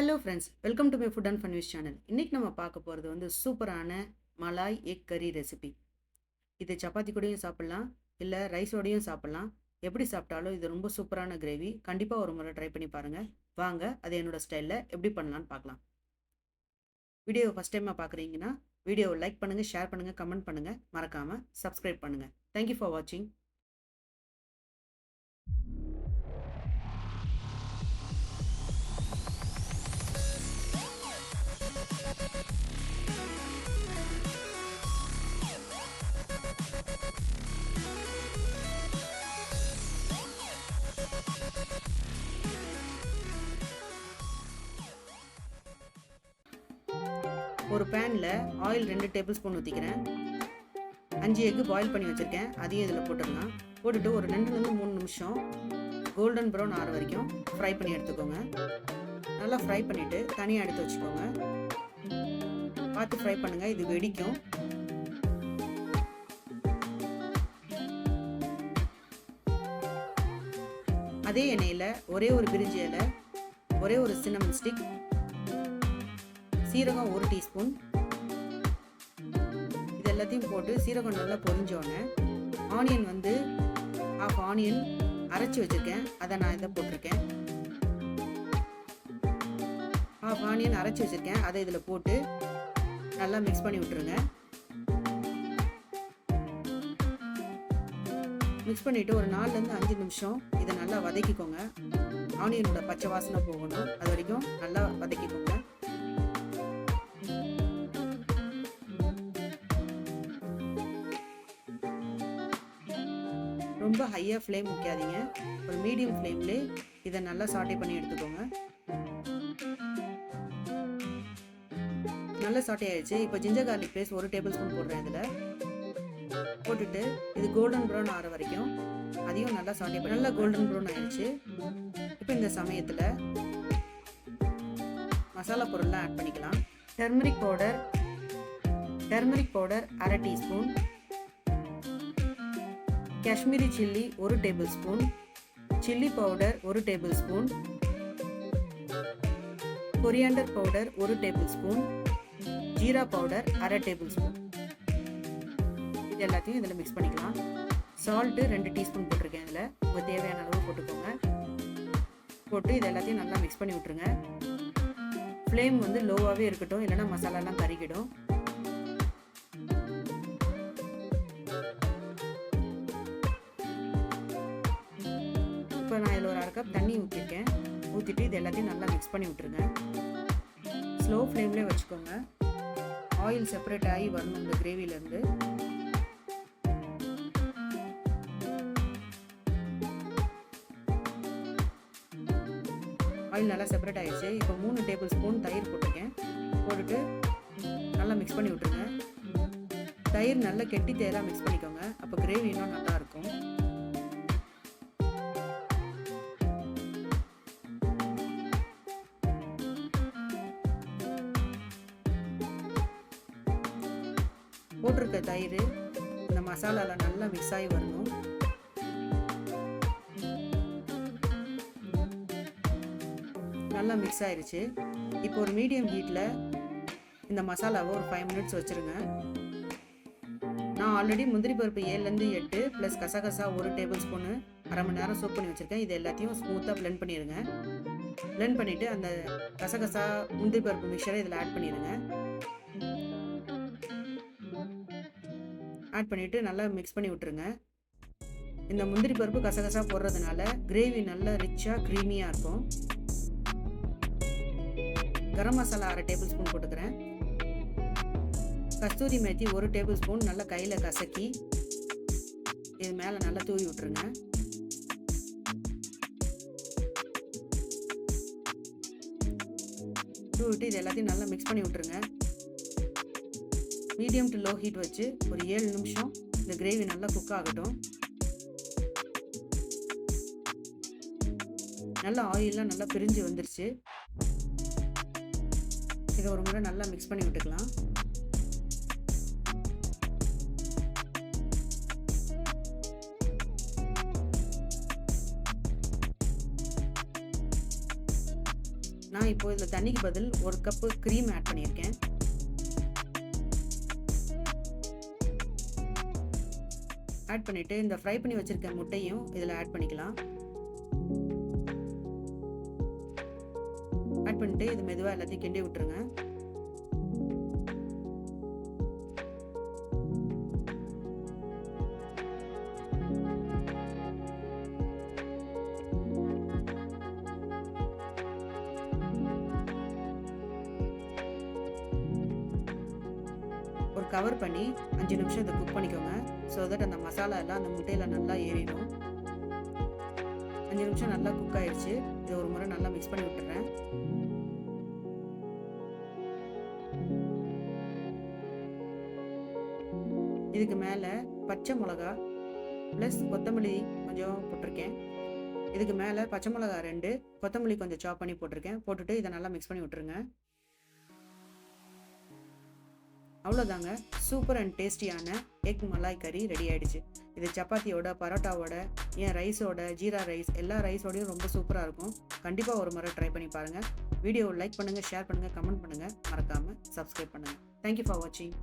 Hello friends welcome to my food and funvis channel இன்றைக்கி நம்ம பார்க்க போகிறது வந்து சூப்பரான மலாய் எக் கறி ரெசிபி இது சப்பாத்தி கூடயும் சாப்பிட்லாம் இல்லை ரைஸோடையும் சாப்பிட்லாம். எப்படி சாப்பிட்டாலும் இது ரொம்ப சூப்பரான கிரேவி கண்டிப்பாக ஒரு முறை ட்ரை பண்ணி பாருங்கள் வாங்க அது என்னோடய ஸ்டைலில் எப்படி பண்ணலான்னு பார்க்கலாம். வீடியோ ஃபஸ்ட் டைமாக பார்க்குறீங்கன்னா வீடியோவை லைக் பண்ணுங்கள் ஷேர் பண்ணுங்கள் கமெண்ட் பண்ணுங்கள் மறக்காமல் சப்ஸ்கிரைப் பண்ணுங்கள் தேங்க்யூ ஃபார் வாட்சிங் ஒரு பேனில் ஆயில் ரெண்டு டேபிள் ஸ்பூன் ஊற்றிக்கிறேன் அஞ்சு எக்கு பாயில் பண்ணி வச்சுருக்கேன். அதையும் இதில் போட்டுடலாம். போட்டுட்டு ஒரு ரெண்டுலேருந்து மூணு நிமிஷம் கோல்டன் ப்ரௌன் ஆறு வரைக்கும் ஃப்ரை பண்ணி எடுத்துக்கோங்க. நல்லா ஃப்ரை பண்ணிவிட்டு தனியாக எடுத்து வச்சுக்கோங்க. பார்த்து ஃப்ரை பண்ணுங்கள் இது வெடிக்கும். அதே எண்ணெயில் ஒரே ஒரு பிரிஞ்சி இலை ஒரே ஒரு சின்னமன் ஸ்டிக் சீரகம் ஒரு டீஸ்பூன். இது எல்லாத்தையும் போட்டு சீரகம் நல்லா பொரிஞ்சோடனே ஆனியன் வந்து ஆஃப் ஆனியன் அரைச்சி வச்சுருக்கேன். அதை நான் இதை போட்டிருக்கேன். ஆஃப் ஆனியன் அரைச்சி வச்சுருக்கேன். அதை இதில் போட்டு நல்லா மிக்ஸ் பண்ணி விட்டுருங்க. மிக்ஸ் பண்ணிவிட்டு ஒரு நாலுலேருந்து அஞ்சு நிமிஷம் இதை நல்லா வதக்கிக்கோங்க. ஆனியனோட பச்சை வாசனை போகணும். அது வரைக்கும் நல்லா வதக்கிக்கோங்க. ரொம்ப ஹையாக ஃப்ளேம் வைக்காதீங்க ஒரு மீடியம் ஃப்ளேம்லே இதை நல்லா சாட்டை பண்ணி எடுத்துக்கோங்க. நல்லா சாட்டை ஆயிடுச்சு. இப்போ ஜிஞ்சர் கார்லிக் பேஸ்ட் ஒரு டேபிள் ஸ்பூன் போடுறேன் இதில். போட்டுட்டு இது கோல்டன் ப்ரௌன் ஆகிற வரைக்கும் அதையும் நல்லா சாட்டை பண்ணி நல்லா கோல்டன் ப்ரௌன் ஆயிடுச்சு. இப்போ இந்த சமயத்தில் மசாலா பொருள்லாம் ஆட் பண்ணிக்கலாம். டர்மரிக் பவுடர் டர்மரிக் பவுடர் அரை டீஸ்பூன் காஷ்மீரி சில்லி ஒரு டேபிள் ஸ்பூன் சில்லி பவுடர் ஒரு டேபிள் ஸ்பூன் கொரியாண்டர் பவுடர் ஒரு டேபிள் ஸ்பூன் ஜீரா பவுடர் அரை டேபிள் ஸ்பூன் இது எல்லாத்தையும் இதில் மிக்ஸ் பண்ணிக்கலாம். சால்ட்டு ரெண்டு டீஸ்பூன் போட்டிருக்கேன் இதில். உங்கள் தேவையான அளவு போட்டுக்கோங்க. போட்டு இது எல்லாத்தையும் நல்லா மிக்ஸ் பண்ணி விட்ருங்க ஃப்ளேம் வந்து லோவாகவே இருக்கட்டும் இல்லைன்னா மசாலாலாம் கருகிடும். இப்போ நான் இதில் ஒரு அரை கப் தண்ணி ஊற்றிருக்கேன் ஊற்றிட்டு இது எல்லாத்தையும் நல்லா மிக்ஸ் பண்ணி விட்ருங்க ஸ்லோ ஃப்ளேம்லேயே வச்சுக்கோங்க. ஆயில் செப்பரேட் ஆகி வரணும் இந்த கிரேவிலேருந்து ஆயில் நல்லா செப்பரேட் ஆகிடுச்சு இப்போ மூணு டேபிள் ஸ்பூன் தயிர் போட்டிருக்கேன். போட்டுட்டு நல்லா மிக்ஸ் பண்ணி விட்ருங்க தயிர் நல்லா கெட்டி தயிராக மிக்ஸ் பண்ணிக்கோங்க. அப்போ கிரேவி இன்னும் நல்லாயிருக்கும் போட்டிருக்க தயிர் இந்த மசாலாவில் நல்லா மிக்ஸ் ஆகி வரணும். நல்லா மிக்ஸ் ஆயிடுச்சு இப்போ ஒரு மீடியம் ஹீட்டில் இந்த மசாலாவை ஒரு ஃபைவ் மினிட்ஸ் வச்சுருங்க. நான் ஆல்ரெடி முந்திரி பருப்பு ஏழுலேருந்து எட்டு ப்ளஸ் கசகசா ஒரு டேபிள் ஸ்பூனு அரை மணி நேரம் சோப் பண்ணி வச்சுருக்கேன். இது எல்லாத்தையும் ஸ்மூத்தாக பிளெண்ட் பண்ணிடுங்க பிளெண்ட் பண்ணிவிட்டு அந்த கசகசா முந்திரி பருப்பு மிக்சரை இதில் ஆட் பண்ணிடுங்க ஆட் பண்ணிவிட்டு நல்லா மிக்ஸ் பண்ணி விட்ருங்க இந்த முந்திரி பருப்பு கசகசா போடுறதுனால கிரேவி நல்லா ரிச்சாக க்ரீமியாக இருக்கும். கரம் மசாலா அரை டேபிள் ஸ்பூன் போட்டுக்கிறேன். கஸ்தூரி மேத்தி ஒரு டேபிள் ஸ்பூன் நல்லா கையில் கசக்கி இது மேலே நல்லா தூவி விட்ருங்க தூவிட்டு இது எல்லாத்தையும் நல்லா மிக்ஸ் பண்ணி விட்ருங்க மீடியம் டு லோ ஹீட் வச்சு ஒரு ஏழு நிமிஷம் இந்த கிரேவி நல்லா குக் ஆகட்டும். நல்லா ஆயிலெலாம் நல்லா பிரிஞ்சு வந்துருச்சு. இதை ஒரு முறை நல்லா மிக்ஸ் பண்ணி விட்டுக்கலாம். நான் இப்போ இதில் தண்ணிக்கு பதில் ஒரு கப்பு க்ரீம் ஆட் பண்ணியிருக்கேன். ஆட் பண்ணிவிட்டு இந்த ஃப்ரை பண்ணி வச்சுருக்க முட்டையும் இதில் ஆட் பண்ணிக்கலாம். ஆட் பண்ணிட்டு இது மெதுவாக எல்லாத்தையும் கிண்டி விட்டுருங்க. கவர் பண்ணி அஞ்சு நிமிஷம் இதை குக் பண்ணிக்கோங்க. ஸோ தட் அந்த மசாலா எல்லாம் அந்த முட்டையில் நல்லா ஏறிடும். அஞ்சு நிமிஷம் நல்லா குக் ஆயிடுச்சு. இதை ஒரு முறை நல்லா மிக்ஸ் பண்ணி விட்டுறேன். இதுக்கு மேலே பச்சை மிளகா ப்ளஸ் கொத்தமல்லி கொஞ்சம் போட்டிருக்கேன். இதுக்கு மேலே பச்சை மிளகா ரெண்டு கொத்தமல்லி கொஞ்சம் சாப் பண்ணி போட்டிருக்கேன். போட்டுட்டு இதை நல்லா மிக்ஸ் பண்ணி விட்டுருங்க. அவ்வளோதாங்க. சூப்பர் அண்ட் டேஸ்டியான எக் மலாய் கறி ரெடி ஆயிடுச்சு. இது சப்பாத்தியோட பரோட்டாவோட ஏன் ரைஸோட ஜீரா ரைஸ் எல்லா ரைஸோடையும் ரொம்ப சூப்பராக இருக்கும். கண்டிப்பாக ஒரு முறை ட்ரை பண்ணி பாருங்கள் வீடியோவை லைக் பண்ணுங்கள் ஷேர் பண்ணுங்கள் கமெண்ட் பண்ணுங்கள் மறக்காமல் சப்ஸ்கிரைப் பண்ணுங்கள் தேங்க்யூ ஃபார் வாட்சிங்